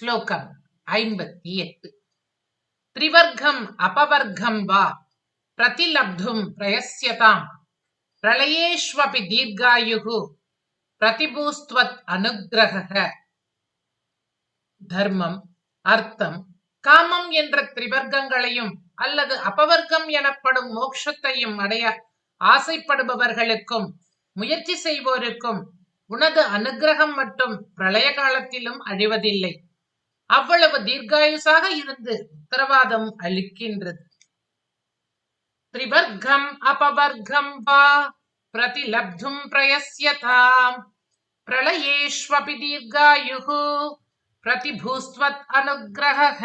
ஸ்லோகம் ஐம்பத்தி எட்டு. திரிவர்க்கம் அபவர்க்கம் வா பிரதிலப்தும் பிரயஸ்யதாம் பிரளயேஷ்வபி தீர்காயுகு பிரதிபூஸ்துவத் அனுகிரக தர்மம் அர்த்தம் காமம் என்ற திரிவர்க்கங்களையும் அல்லது அபவர்க்கம் எனப்படும் மோட்சத்தையும் அடைய ஆசைப்படுபவர்களுக்கும் முயற்சி செய்வோருக்கும் உனது அனுகிரகம் மட்டும் பிரளய காலத்திலும் அழிவதில்லை. அவ்வளவு தீர்காயுசாக இருந்து உத்தரவாதம் அளிக்கின்றது திரிவர்க்கம் அபவர்க்கம் வா பிரதிலப்தும் பிரயஸ்யதாம் பிரளயேஷ்வபி தீர்காயுகு பிரதிபூஸ்வத் அனுகிரக